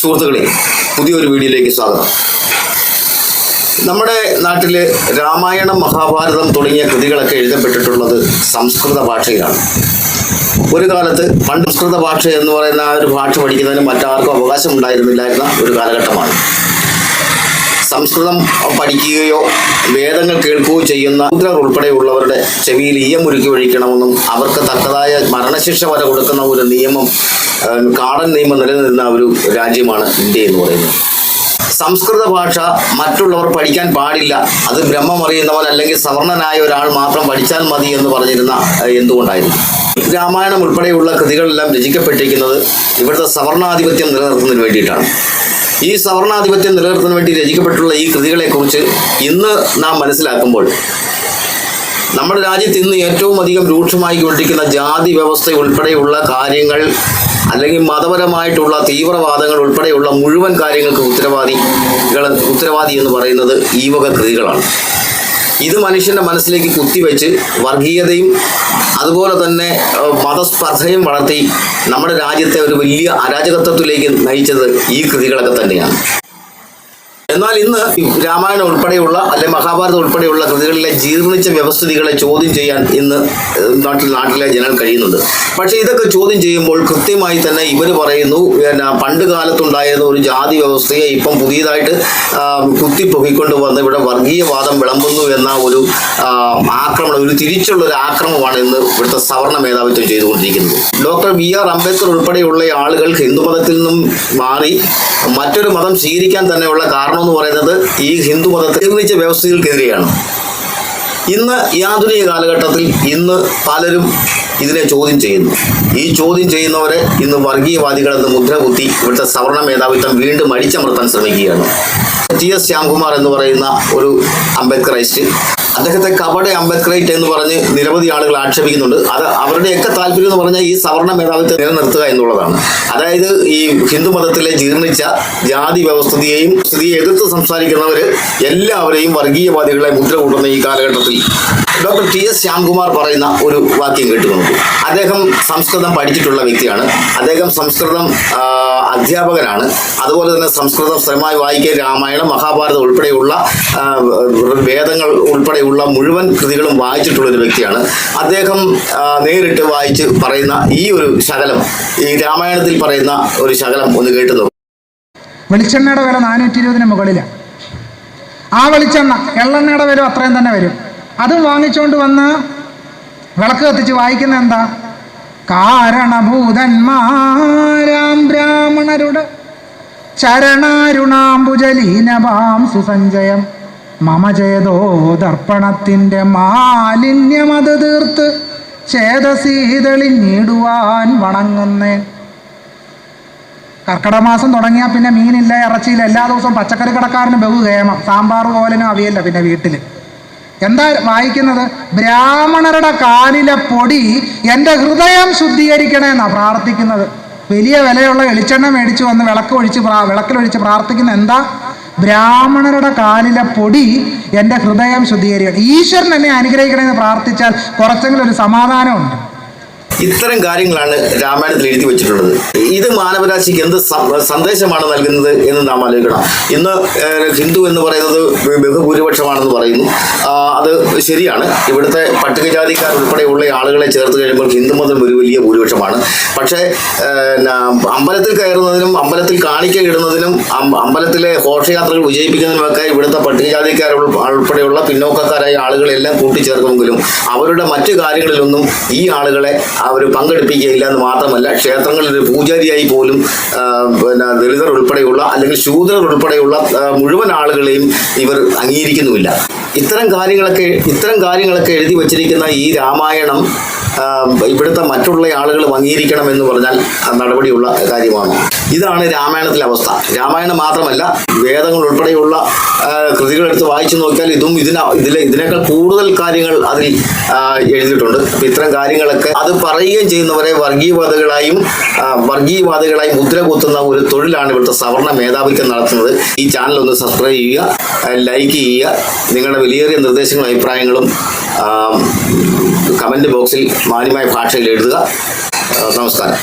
സുഹൃത്തുക്കളെ പുതിയൊരു വീഡിയോയിലേക്ക് സ്വാഗതം. നമ്മുടെ നാട്ടിൽ രാമായണം മഹാഭാരതം തുടങ്ങിയ കൃതികളൊക്കെ എഴുതപ്പെട്ടിട്ടുള്ളത് സംസ്കൃത ഭാഷയിലാണ് ഒരു കാലത്ത് പണ്ട് സംസ്കൃത ഭാഷ എന്ന് പറയുന്ന ആ ഒരു ഭാഷ പഠിക്കുന്നതിന് മറ്റാർക്കും അവകാശം ഉണ്ടായിരുന്നില്ലായിരുന്ന ഒരു കാലഘട്ടമാണ്. സംസ്കൃതം പഠിക്കുകയോ വേദങ്ങൾ കേൾക്കുകയോ ചെയ്യുന്ന ശൂദ്രർ ഉൾപ്പെടെയുള്ളവരുടെ ചെവിയിൽ ഈയമുരുക്കി ഒഴിക്കണമെന്നും അവർക്ക് തക്കതായ മരണശിക്ഷ വരെ കൊടുക്കുന്ന ഒരു നിയമം കാടൻ നിയമം നിലനിന്ന ഒരു രാജ്യമാണ് ഇന്ത്യ എന്ന് പറയുന്നത്. സംസ്കൃത ഭാഷ മറ്റുള്ളവർ പഠിക്കാൻ പാടില്ല. അത് ബ്രഹ്മം അറിയുന്നവൻ അല്ലെങ്കിൽ സവർണനായ ഒരാൾ മാത്രം പഠിച്ചാൽ മതി എന്ന് പറഞ്ഞിരുന്ന എന്തുകൊണ്ടായിരുന്നു? രാമായണം ഉൾപ്പെടെയുള്ള കൃതികളെല്ലാം രചിക്കപ്പെട്ടിരിക്കുന്നത് ഇവിടുത്തെ സവർണാധിപത്യം നിലനിർത്തുന്നതിന് വേണ്ടിയിട്ടാണ്. ഈ സവർണാധിപത്യം നിലനിർത്താൻ വേണ്ടി രചിക്കപ്പെട്ടുള്ള ഈ കൃതികളെക്കുറിച്ച് ഇന്ന് നാം മനസ്സിലാക്കുമ്പോൾ നമ്മുടെ രാജ്യത്ത് ഇന്ന് ഏറ്റവും അധികം രൂക്ഷമായി കൊണ്ടിരിക്കുന്ന ജാതി വ്യവസ്ഥ ഉൾപ്പെടെയുള്ള കാര്യങ്ങൾ അല്ലെങ്കിൽ മതപരമായിട്ടുള്ള തീവ്രവാദങ്ങൾ ഉൾപ്പെടെയുള്ള മുഴുവൻ കാര്യങ്ങൾക്ക് ഉത്തരവാദികൾ ഉത്തരവാദി എന്ന് പറയുന്നത് ഈ വക കൃതികളാണ്. ഇത് മനുഷ്യന്റെ മനസ്സിലേക്ക് കുത്തിവെച്ച് വർഗീയതയും അതുപോലെ തന്നെ മതസ്പർദ്ധയും വളർത്തി നമ്മുടെ രാജ്യത്തെ ഒരു വലിയ അരാജകത്വത്തിലേക്ക് നയിച്ചത് ഈ കൃതികളൊക്കെ തന്നെയാണ്. എന്നാൽ ഇന്ന് രാമായണം ഉൾപ്പെടെയുള്ള അല്ലെ മഹാഭാരതം ഉൾപ്പെടെയുള്ള കൃതികളിലെ ജീർണിച്ച വ്യവസ്ഥിതികളെ ചോദ്യം ചെയ്യാൻ ഇന്ന് നാട്ടിൽ നാട്ടിലെ ജനങ്ങൾ കഴിയുന്നുണ്ട്. പക്ഷേ ഇതൊക്കെ ചോദ്യം ചെയ്യുമ്പോൾ കൃത്യമായി തന്നെ ഇവർ പറയുന്നു പണ്ട് കാലത്തുണ്ടായിരുന്ന ഒരു ജാതി വ്യവസ്ഥയെ ഇപ്പം പുതിയതായിട്ട് കുത്തി കുത്തിപ്പൊക്കിക്കൊണ്ട് വന്ന് ഇവിടെ വർഗീയവാദം വിളമ്പുന്നു എന്ന ഒരു ആക്രമണം ഒരു തിരിച്ചുള്ള ഒരു ആക്രമമാണ് ഇന്ന് ഇവിടുത്തെ സവർണ മേധാവിത്വം ചെയ്തുകൊണ്ടിരിക്കുന്നത്. ഡോക്ടർ ബി ആർ അംബേദ്കർ ഉൾപ്പെടെയുള്ള ആളുകൾ ഹിന്ദുമതത്തിൽ നിന്നും മാറി മറ്റൊരു മതം സ്വീകരിക്കാൻ തന്നെയുള്ള കാരണം എന്ന് പറയുന്നത് ഈ ഹിന്ദു മതത്തിൽ നിർമ്മിച്ച വ്യവസ്ഥകൾക്കെതിരെയാണ് ഇന്ന് ഈ ആധുനിക കാലഘട്ടത്തിൽ ഇന്ന് പലരും ഇതിനെ ചോദ്യം ചെയ്യുന്നു. ഈ ചോദ്യം ചെയ്യുന്നവരെ ഇന്ന് വർഗീയവാദികളെന്ന് മുദ്രകുത്തി ഇവിടുത്തെ സവർണ മേധാവിത്വം വീണ്ടും അടിച്ചമർത്താൻ ശ്രമിക്കുകയാണ്. ടി എസ് ശ്യാംകുമാർ എന്ന് പറയുന്ന ഒരു അംബേദ്കറൈസ്റ്റ് അദ്ദേഹത്തെ കപട അംബേദ്കറേറ്റ് എന്ന് പറഞ്ഞ് നിരവധി ആളുകൾ ആക്ഷേപിക്കുന്നുണ്ട്. അത് അവരുടെയൊക്കെ താല്പര്യം എന്ന് പറഞ്ഞാൽ ഈ സവർണ മേധാവിത്വം നിലനിർത്തുക എന്നുള്ളതാണ്. അതായത് ഈ ഹിന്ദു മതത്തിലെ ജീർണിച്ച ജാതി വ്യവസ്ഥിതിയെയും സ്ഥിതിയെ എതിർത്ത് സംസാരിക്കുന്നവർ എല്ലാവരെയും വർഗീയവാദികളെ മുദ്ര കൂട്ടുന്ന ഈ കാലഘട്ടത്തിൽ ഡോക്ടർ ടി എസ് ശ്യാംകുമാർ പറയുന്ന ഒരു വാക്യം കേട്ടു നോക്കൂ അദ്ദേഹം സംസ്കൃതം പഠിച്ചിട്ടുള്ള വ്യക്തിയാണ്. അദ്ദേഹം സംസ്കൃതം അധ്യാപകനാണ്. അതുപോലെ തന്നെ സംസ്കൃതം സ്ഥിരമായി വായിക്കുക രാമായണം മഹാഭാരതം ഉൾപ്പെടെയുള്ള വേദങ്ങൾ ഉൾപ്പെടെയുള്ള മുഴുവൻ കൃതികളും വായിച്ചിട്ടുള്ള ഒരു വ്യക്തിയാണ്. അദ്ദേഹം നേരിട്ട് വായിച്ച് പറയുന്ന ഈ ഒരു ശകലം ഈ രാമായണത്തിൽ പറയുന്ന ഒരു ശകലം ഒന്ന് കേട്ടു വെളിച്ചെണ്ണയുടെ വില നാനൂറ്റി ഇരുപതിന് മുകളിലാണ് ആ വെളിച്ചെണ്ണ എള്ളെണ്ണയുടെ വില അത്രയും തന്നെ വരും. അതും വാങ്ങിച്ചുകൊണ്ട് വന്ന് വിളക്ക് കത്തിച്ച് വായിക്കുന്ന എന്താ? കാരണഭൂതന്മാരാം ബ്രാഹ്മണരുടെ ചരണാരുണാംബുജലീനവാം സുസഞ്ചയം. മമ ചേതോ ദർപ്പണത്തിന്റെ മാലിന്യം അത് തീർത്ത് ചേതസീതളിഞ്ഞിടുവാൻ വണങ്ങുന്നേൻ കർക്കിടമാസം തുടങ്ങിയാൽ പിന്നെ മീനില്ല ഇറച്ചിയില്ല. എല്ലാ ദിവസവും പച്ചക്കറി കടക്കാരന് ബഹുകേമം സാമ്പാർ പോലനും അവിയല്ല പിന്നെ വീട്ടിൽ എന്താ വായിക്കുന്നത്? ബ്രാഹ്മണരുടെ കാലിലെ പൊടി എന്റെ ഹൃദയം ശുദ്ധീകരിക്കണേന്നാ പ്രാർത്ഥിക്കുന്നത്. വലിയ വിലയുള്ള വെളിച്ചെണ്ണ മേടിച്ചു വന്ന് വിളക്ക് ഒഴിച്ച് പ്രാ വിളക്കിലൊഴിച്ച് പ്രാർത്ഥിക്കുന്ന എന്താ? ബ്രാഹ്മണരുടെ കാലിലെ പൊടി എന്റെ ഹൃദയം ശുദ്ധീകരിക്കണം. ഈശ്വരൻ എന്നെ അനുഗ്രഹിക്കണമെന്ന് പ്രാർത്ഥിച്ചാൽ കുറച്ചെങ്കിലും ഒരു സമാധാനമുണ്ട്. ഇത്തരം കാര്യങ്ങളാണ് രാമായണത്തിൽ എഴുതി വെച്ചിട്ടുള്ളത്. ഇത് മാനവരാശിക്ക് എന്ത് സന്ദേശമാണ് നൽകുന്നത് എന്ന് നാം ആലോചിക്കണം. ഇന്ന് ഹിന്ദു എന്ന് പറയുന്നത് ബഹുഭൂരിപക്ഷമാണെന്ന് പറയുന്നു. അത് ശരിയാണ്. ഇവിടുത്തെ പട്ടികജാതിക്കാർ ഉൾപ്പെടെയുള്ള ആളുകളെ ചേർത്ത് കഴിയുമ്പോൾ ഹിന്ദുമതം ഒരു വലിയ ഭൂരിപക്ഷമാണ്. പക്ഷേ അമ്പലത്തിൽ കയറുന്നതിനും അമ്പലത്തിൽ കാണിക്ക ഇടുന്നതിനും അമ്പലത്തിലെ ഘോഷയാത്രകൾ വിജയിപ്പിക്കുന്നതിനുമൊക്കെ ഇവിടുത്തെ പട്ടികജാതിക്കാർ ഉൾപ്പെടെയുള്ള പിന്നോക്കക്കാരായ ആളുകളെല്ലാം കൂട്ടിച്ചേർക്കുമെങ്കിലും അവരുടെ മറ്റു കാര്യങ്ങളിലൊന്നും ഈ ആളുകളെ അവർ പങ്കെടുപ്പിക്കുകയില്ല എന്ന് മാത്രമല്ല ക്ഷേത്രങ്ങളിൽ ഒരു പൂജാരിയായി പോലും പിന്നെ ദളിതർ ഉൾപ്പെടെയുള്ള അല്ലെങ്കിൽ ശൂദ്രർ ഉൾപ്പെടെയുള്ള മുഴുവൻ ആളുകളെയും ഇവർ അംഗീകരിക്കുന്നുമില്ല. ഇത്തരം കാര്യങ്ങളൊക്കെ ഇത്തരം കാര്യങ്ങളൊക്കെ എഴുതി വച്ചിരിക്കുന്ന ഈ രാമായണം ഇവിടുത്തെ മറ്റുള്ള ആളുകൾ അംഗീകരിക്കണം എന്ന് പറഞ്ഞാൽ നടപടിയുള്ള കാര്യമാണ്. ഇതാണ് രാമായണത്തിലെ അവസ്ഥ. രാമായണം മാത്രമല്ല വേദങ്ങൾ ഉൾപ്പെടെയുള്ള കൃതികൾ എടുത്ത് വായിച്ചു നോക്കിയാൽ ഇതും ഇതിന ഇതിലെ ഇതിനേക്കാൾ കൂടുതൽ കാര്യങ്ങൾ അതിൽ എഴുതിയിട്ടുണ്ട്. അപ്പം ഇത്തരം കാര്യങ്ങളൊക്കെ അത് പറയുകയും ചെയ്യുന്നവരെ വർഗീയവാദികളായും വർഗീയവാദികളായും മുദ്ര കുത്തുന്ന ഒരു തൊഴിലാണ് ഇവിടുത്തെ സവർണ മേധാവിത്വം നടത്തുന്നത്. ഈ ചാനൽ ഒന്ന് സബ്സ്ക്രൈബ് ചെയ്യുക ലൈക്ക് ചെയ്യുക. നിങ്ങളുടെ വിലയേറിയ നിർദ്ദേശങ്ങളും അഭിപ്രായങ്ങളും കമന്റ് ബോക്സിൽ മാന്യമായ ഭാഷയിൽ എഴുതുക. നമസ്കാരം.